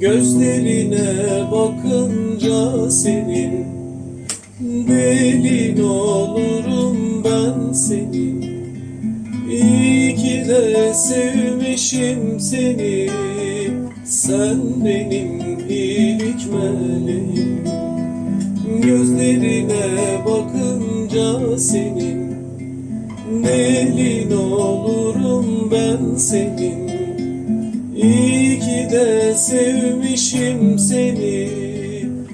Gözlerine bakınca senin Delin olurum ben senin. İyi ki de sevmişim seni. Sen benim iyilik meleğim. Gözlerine bakınca senin Delin olurum ben senin. İyi ki de sevmişim seni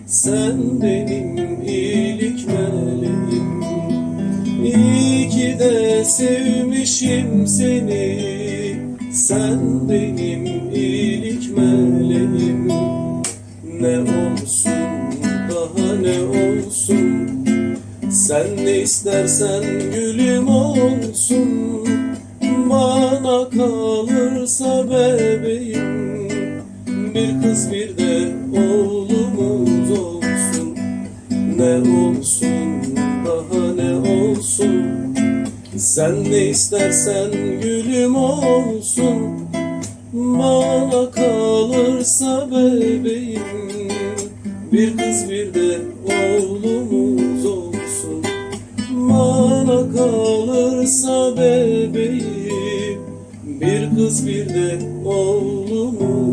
Sen benim iyilik meleğim İyi ki de sevmişim seni Sen benim iyilik meleğim Ne olsun daha ne olsun? Sen ne istersen gülüm olsun. Bana kalırsa bebeğim Bir kız bir de oğlumuz olsun. Ne olsun daha ne olsun? Sen ne istersen gülüm olsun. Bana kalırsa bebeğim. Bir kız bir de oğlumuz olsun. Bana kalırsa bebeğim. Bir kız bir de oğlumuz